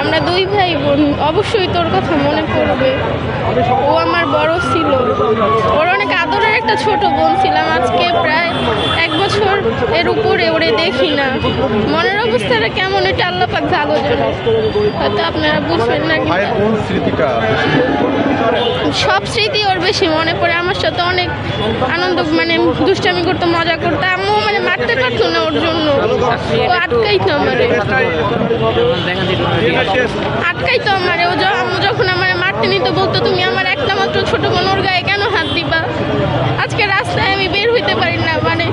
আমরা দুই ভাই বোন, অবশ্যই তোর কথা মনে পড়বে। ও আমার বড় ছিল। ওর অনেক আদরের একটা ছোট বোন ছিলাম। আজকে প্রায় এক বছর এর উপরে ওরে দেখি না। মনের অবস্থাটা কেমন, এটা আল্লাপাক ভালো জানো হয়তো আপনারা বুঝবেন না কোন। স্মৃতিটা সব স্মৃতি ওর বেশি মনে পড়ে। আমার সাথে অনেক আনন্দ মানে দুষ্টামি করতো, মজা করতো। আম্মু মানে মারতে পারতো না ওর জন্য। ও আটকাইতো আমারে। আটকাইতো আমারে। ও যখন যখন আমার মারতে নিত, বলতো, তুমি আমার একটা মাত্র ছোট বোন, ওর গায়ে কেন হাত দিবা? আজকে রাস্তায় আমি বের হইতে পারি না। মানে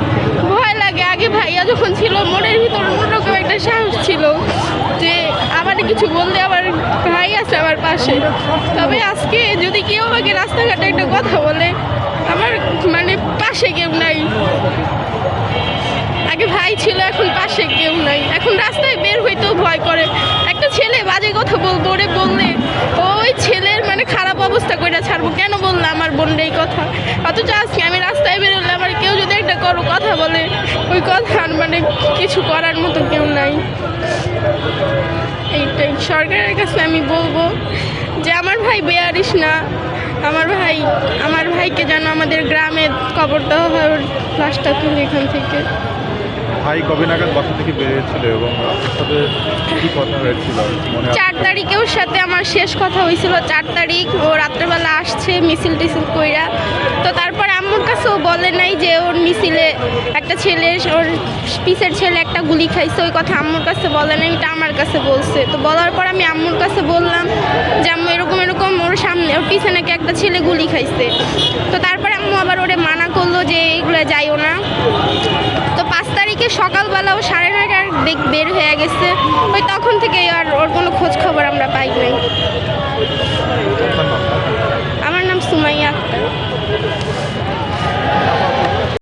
ভয় লাগে। আগে ভাইয়া যখন ছিল, মনের ভিতর অন্যরকম একটা সাহস ছিল যে আবার কিছু বললে পাশে তবে আজকে যদি কেউ আমাকে রাস্তাঘাটে একটা কথা বলে, আমার মানে পাশে কেউ নাই। আগে ভাই ছিল, এখন পাশে কেউ নাই। এখন রাস্তায় বের হইতেও ভয় করে। একটা ছেলে বাজে কথা বলব ওরে বললে, ওই ছেলের মানে খারাপ অবস্থা করে ছাড়বো। কেন বলল আমার বোনের এই কথা? অথচ আজকে আমি রাস্তায় বেরোলে আমার কেউ যদি একটা করো, কথা বলে, ওই কথা মানে কিছু করার মতো কেউ নাই। এইটাই। সরকারের কাছে আমি বলব আমার ভাই বেয়ারিস না। আমার ভাই আমার ভাইকে যেন আমাদের গ্রামে কবর দেওয়া হয় ওর লাশটা তুলে এখান থেকে। ভাই কবে নাগাদ বাসা থেকে বেরিয়েছিল এবং আপনার সাথে কি কথা হয়েছিল? মনে চার তারিখে ওর সাথে আমার শেষ কথা হয়েছিল। চার তারিখ ও রাত্রেবেলা আসছে মিছিল টিছিল কইরা। তো বলে নাই যে ওর মিছিলে একটা ছেলে ওর পিসের ছেলে একটা গুলি খাইছে ওই কথা আম্মুর কাছে বলে নাই এটা আমার কাছে বলছে। তো বলার পর আমি আম্মুর কাছে বললাম যে আম্মু এরকম এরকম ওর সামনে ওর পিছে নাকি একটা ছেলে গুলি খাইছে। তো তারপরে আম্মু আবার ওরে মানা করল যে এইগুলো যাইও না। তো পাঁচ তারিখে সকালবেলা ও সাড়ে নয়টার দেখ বের হয়ে গেছে। ওই তখন থেকে আর ওর কোনো খোঁজ খবর আমরা পাই নাই। আমার নাম সুমাইয়া আক্তার।